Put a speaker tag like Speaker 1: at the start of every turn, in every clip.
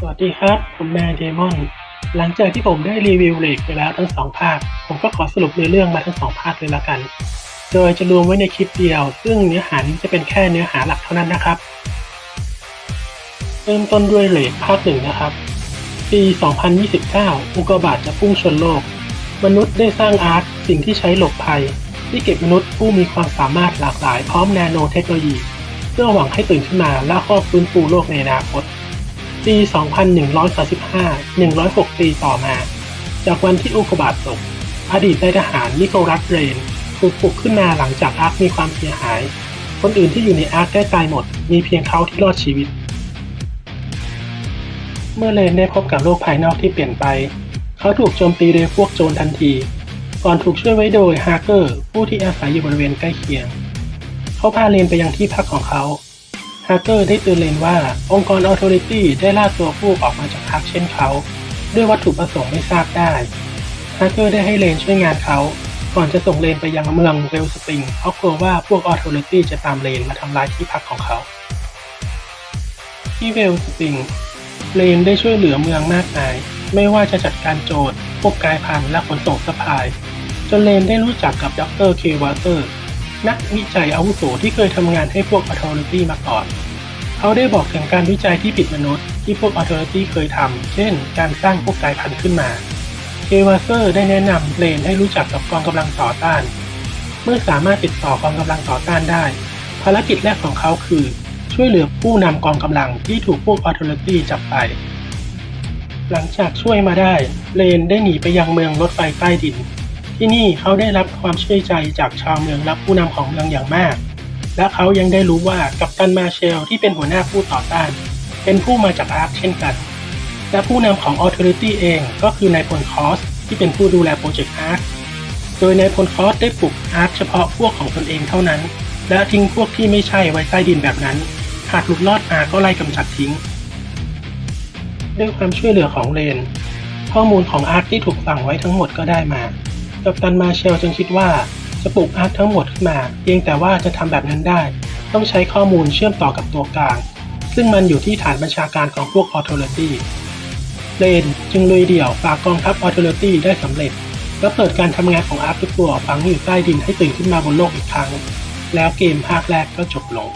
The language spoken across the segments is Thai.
Speaker 1: สวัสดีครับ ผมแมนเดมอน หลังจากที่ผมได้รีวิวเลกไปแล้วทั้งสองภาค ผมก็ขอสรุปเนื้อเรื่องมาทั้งสองภาคเลยละกัน โดยจะรวมไว้ในคลิปเดียว ซึ่งเนื้อหานี้จะเป็นแค่เนื้อหาหลักเท่านั้นนะครับ เริ่มต้นด้วยเลกภาคหนึ่งนะครับ ปี 2029 อุกกาบาตจะพุ่งชนโลก มนุษย์ได้สร้างอาร์คสิ่งที่ใช้หลบภัย ที่เก็บมนุษย์ผู้มีความสามารถหลากหลายพร้อมนาโนเทคโนโลยี เพื่อหวังให้ตื่นขึ้นมาและครอบฟื้นฟูโลกในอนาคต ปี 2135 106 ปีต่อมา จากวันที่อุกกาบาตตก อดีตนายทหารนิโคลัสเรนถูกปลุกขึ้นมาหลังจากอาร์คมีความเสียหาย คนอื่นที่อยู่ในอาร์คได้ตายหมด มีเพียงเขาที่รอดชีวิต เมื่อเรนได้พบกับโลกภายนอกที่เปลี่ยนไป เขาถูกโจมตีโดยพวกโจรทันที ก่อนถูกช่วยไว้โดยฮาร์เกอร์ผู้ที่อาศัยอยู่บริเวณใกล้เคียง เขาพาเรนไปยังที่พักของเขา ฮาร์เกอร์ได้เตือนเรนว่า องค์กรออ t ต r i t y ได้ล่าตัวผู้ออกมาจากพักเช่นเขา ด้วยวัตถุประสงค์ไม่ทราบได้ฮาร์เกอร์ได้ให้เรนช่วยงานเขา ก่อนจะส่งเรนไปยังเมืองเวลสปริงเพราะกลัวว่าพวกออ t ต r i t y จะตามเรนมาทำลายที่พักของเขา ที่เวลสปริงเรนได้ช่วยเหลือเมืองมากมาย ไม่ว่าจะจัดการโจรพวกกายพันธุ์และขนส่งสปาย จนเรนได้รู้จักกับดรเควาเตอร์ นักวิจัยอาวุโสที่เคยทำงานให้พวก Authority มาก่อน เขาได้บอกถึงการวิจัยที่ผิดมนุษย์ที่พวก Authority เคยทำ เช่น การสร้างพวกกายพันธุ์ขึ้นมา เควาเตอร์ได้แนะนำเรนให้รู้จักกับกองกำลังต่อต้าน เมื่อสามารถติดต่อกองกำลังต่อต้านได้ ภารกิจแรกของเขาคือ ช่วยเหลือผู้นำกองกำลังที่ถูกพวก Authority จับไป หลังจากช่วยมาได้เรนได้หนีไปยังเมืองรถไฟใต้ดิน ที่นี่เขาได้รับความช่วยใจจากชาวเมืองและผู้นำของเมืองอย่างมาก และเขายังได้รู้ว่ากัปตันมาเชลที่เป็นหัวหน้าผู้ต่อต้าน เป็นผู้มาจากอาร์คเช่นกัน และผู้นำของ Authority เองก็คือนายพลคอสที่เป็นผู้ดูแลโปรเจกต์อาร์คโดยนายพลคอสได้ปลุกอาร์คเฉพาะพวกของตนเองเท่านั้น และทิ้งพวกที่ไม่ใช่ไว้ใต้ดินแบบนั้น หากหลุดรอดมาก็ไล่กำจัดทิ้ง ด้วยความช่วยเหลือของเรนข้อมูลของอาร์คที่ถูกฝังไว้ทั้งหมดก็ได้มา กัปตันมาเชลจึงคิดว่าจะปลุกอาร์คทั้งหมดขึ้นมาเพียงแต่ว่าจะทำแบบนั้นได้ ต้องใช้ข้อมูลเชื่อมต่อกับตัวกลาง ซึ่งมันอยู่ที่ฐานบัญชาการของพวกออ t ต r i t y เรนจึงลุยเดี่ยวฝากกองทัพออ t ต r i t y ได้สำเร็จ และเปิดการทำงานของอาร์คทุกตัวฝังอยู่ใต้ดินให้ตื่นขึ้นมาบนโลกอีกครั้ง แล้วเกมภาคแรกก็จบลง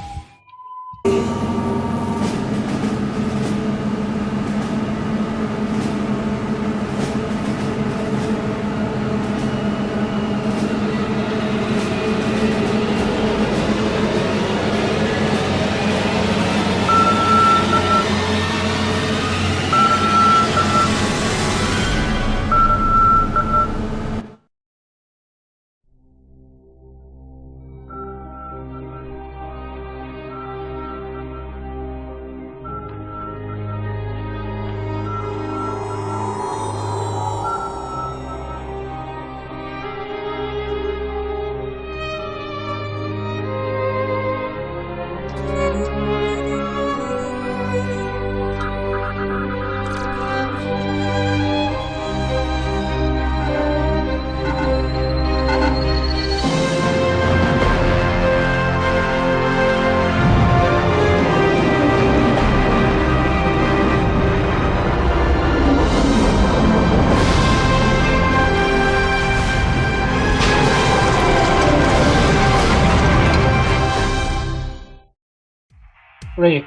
Speaker 1: เรก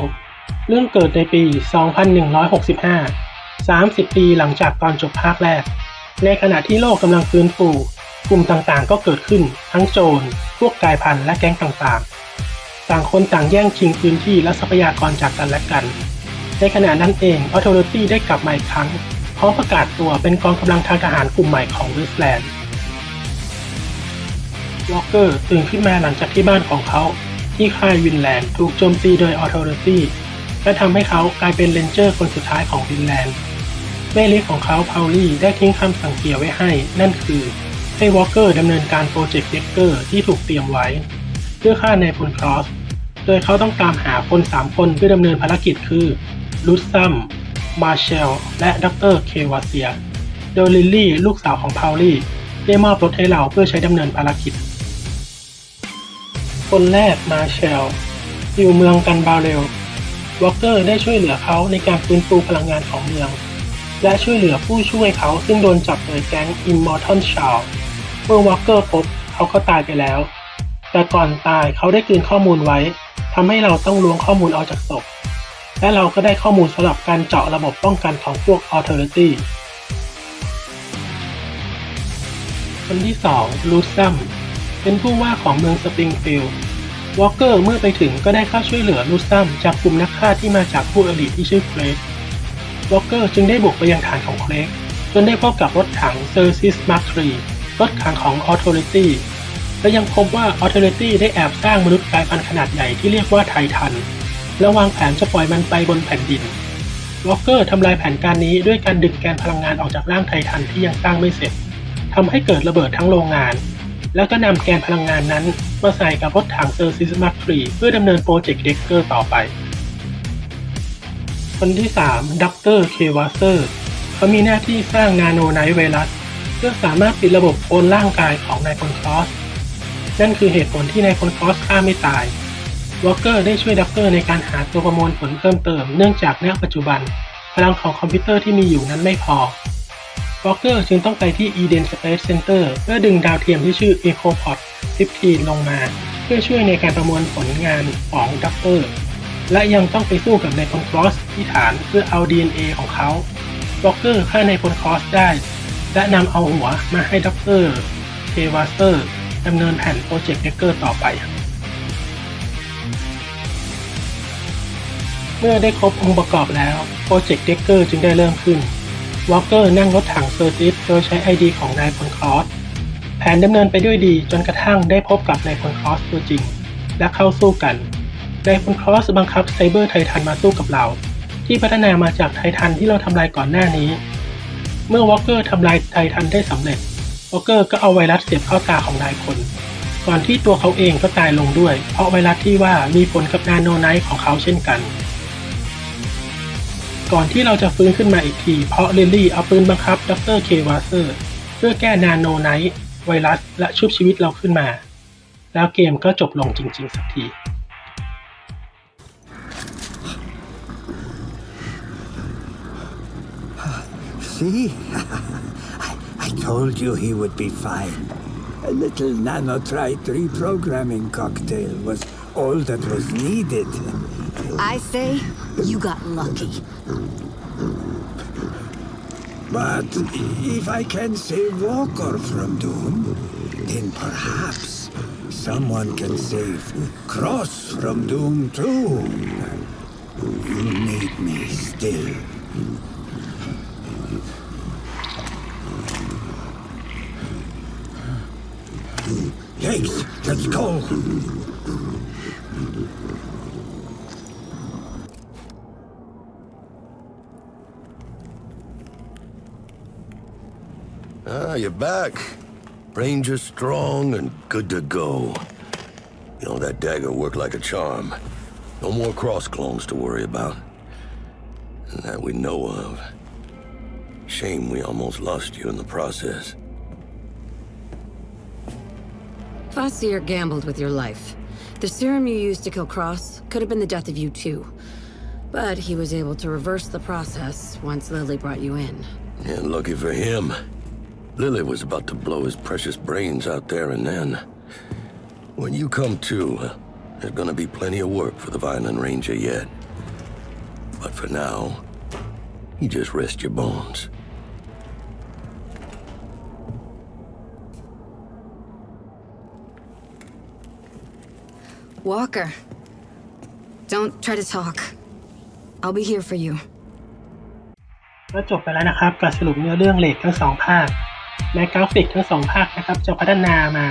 Speaker 1: 2 เรื่องเกิดในปี 2165 30 ปีหลังจากตอนจบภาคแรก ในขณะที่โลกกำลังฟื้นฟู กลุ่มต่างๆ ก็เกิดขึ้น ทั้งโจร พวกกายพันธุ์และแก๊งต่างๆ ต่างคนต่างแย่งชิงพื้นที่และทรัพยากรจากกันและกัน ในขณะนั้นเอง Authority ได้กลับมาอีกครั้งพร้อมประกาศตัวเป็นกองกำลังทางทหารกลุ่มใหม่ของเวสแลนด์วอลเกอร์ตื่นขึ้นมาหลังจากที่บ้านของเขา ที่ค่ายวินแลนด์ถูกโจมตีโดยออ t ต r i t y และทำให้เขากลายเป็นเรนเจอร์คนสุดท้ายของวินแลนด์แม่เล็กของเขาพาวลี่ได้ทิ้งคำสั่งเสียไว้ให้ นั่นคือ ให้วอลเกอร์ดำเนินการโปรเจกต์เด็กเกอร์ที่ถูกเตรียมไว้ เพื่อฆ่านายพลครอส โดยเขาต้องตามหาคน 3 คนเพื่อดำเนินภารกิจคือลูซัมมาเชล และดรเควาเซีย โดยลิลลี่ ลูกสาวของพาวลี่ ได้มอบรถให้เราเพื่อใช้ดำเนินภารกิจ คนแรกมาเชลอยู่เมืองกันบาเรลวอลเกอร์ได้ช่วยเหลือเขาในการฟื้นฟูพลังงานของเมือง และช่วยเหลือผู้ช่วยเขาซึ่งโดนจับโดยแก๊ง Immortal Child เมื่อวอลเกอร์พบเขาก็ตายไปแล้ว แต่ก่อนตายเขาได้กลืนข้อมูลไว้ทำให้เราต้องล้วงข้อมูลออกจากศพและเราก็ได้ข้อมูลสำหรับการเจาะระบบป้องกันของพวก Authority คนที่2ลูซัม เป็นผู้ว่าของเมืองสปริงฟิลด์วอลเกอร์เมื่อไปถึงก็ได้เข้าช่วยเหลือลูซัมจากกลุ่มนักฆ่าที่มาจากผู้อริที่ชื่อเครกวอลเกอร์จึงได้บุกไปยังฐานของเครกจนได้พบกับรถถังเซอร์ซิสมาร์ครีรถถังของ Authority และยังพบว่า Authority ได้แอบสร้างมนุษย์กลายพันธุ์ขนาดใหญ่ที่เรียกว่าไททัน และวางแผนจะปล่อยมันไปบนแผ่นดินวอลเกอร์ทำลายแผนการนี้ด้วยการดึงแกนพลังงานออกจากร่างไททันที่ยังสร้างไม่เสร็จทำให้เกิดระเบิดทั้งโรงงาน แล้วก็นำแกนพลังงานนั้นมาใส่กับรถถังเซอร์ซิสมาร์ครีเพื่อดำเนินโปรเจกต์เด็กเกอร์ต่อไป คนที่ 3ดรเควาเซอร์เขามีหน้าที่สร้างนาโนไนท์ไวรัสเพื่อสามารถปิดระบบโอนร่างกายของนายพลคอสนั่นคือเหตุผลที่นายพลคอสฆ่าไม่ตายวอลเกอร์ได้ช่วยดับเกอร์ในการหาตัวประมวลผลเพิ่มเติมเนื่องจากณปัจจุบัน พลังของคอมพิวเตอร์ที่มีอยู่นั้นไม่พอ วอลเกอร์จึงต้องไปที่ Eden Space Center เพื่อดึงดาวเทียมที่ชื่อ EcoPod 15 ลงมา เพื่อช่วยในการประมวลผลงานของดับเกอร์ และยังต้องไปสู้กับนายพลครอสที่ฐานเพื่อเอา DNA ของเขาวอลเกอร์ฆ่านายพลครอสได้ และนำเอาหัวมาให้ด็อกเตอร์เทวาสเตอร์ดำเนินแผนโปรเจกต์เดกเกอร์ต่อไป เมื่อได้ครบองค์ประกอบแล้วโปรเจกต์เดกเกอร์จึงได้เริ่มขึ้น วอลเกอร์นั่งรถถังเซอร์ซิสโดยใช้ ID ของนายพลครอส แผนดำเนินไปด้วยดีจนกระทั่งได้พบกับนายพลครอสตัวจริง และเข้าสู้กัน นายพลครอสบังคับไซเบอร์ไททันมาสู้กับเรา ที่พัฒนามาจากไททันที่เราทำลายก่อนหน้านี้ เมื่อวอลเกอร์ทำลายไททันได้สำเร็จวอลเกอร์ก็เอาไวรัสเสียบเข้าตาของนายพลก่อนที่ตัวเขาเองก็ตายลงด้วย เพราะไวรัสที่ว่ามีผลกับนาโนไนท์ของเขาเช่นกัน ก่อนที่เราจะฟื้นขึ้นมาอีกที เพราะลิลลี่เอาปืนบังคับดรเควาเซอร์เพื่อแก้นาโนไนท์ไวรัสและชุบชีวิตเราขึ้นมา แล้วเกมก็จบลงจริง ๆ สักที
Speaker 2: See? I, I told you he would be fine. A little nanotrite reprogramming cocktail was all that was needed.
Speaker 3: I say you got lucky.
Speaker 2: But if I can save Walker from Doom, then perhaps someone can save Cross from Doom too. You need me still. Legs, let's go.
Speaker 4: Ah, you're back. Ranger strong and good to go. You know, that dagger worked like a charm. No more cross clones to worry about. That we know of. Shame we almost lost you in the process.
Speaker 3: Fossier gambled with your life. The serum you used to kill Cross could have been the death of you too. But he was able to reverse the process once Lily brought you in.
Speaker 4: And lucky for him, Lily was about to blow his precious brains out there and then. When you come to, uh, there's gonna be plenty of work for the Violent Ranger yet. But for now, you just rest your bones.
Speaker 3: Walker. Don't try to talk. I'll be here for you.
Speaker 1: ก็จบไปแล้วนะครับกับสรุปเนื้อเรื่องเลดทั้งสองภาค ในกราฟิกทั้งสองภาคนะครับจะพัฒนามา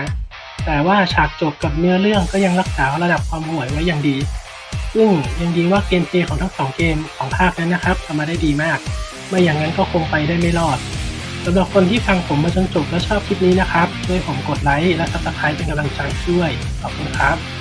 Speaker 1: แต่ว่าฉากจบกับเนื้อเรื่องก็ยังรักษาระดับความห่วยไว้อย่างดี ซึ่งยังดีว่าเกมเพลย์ของทั้งสองเกมสองภาคนั้นนะครับทำมาได้ดีมาก ไม่อย่างนั้นก็คงไปได้ไม่รอดสำหรับคนที่ฟังผมมาจนจบและชอบคลิปนี้นะครับช่วยผมกดไลค์และซับสไครป์เป็นกำลังใจด้วยขอบคุณครับ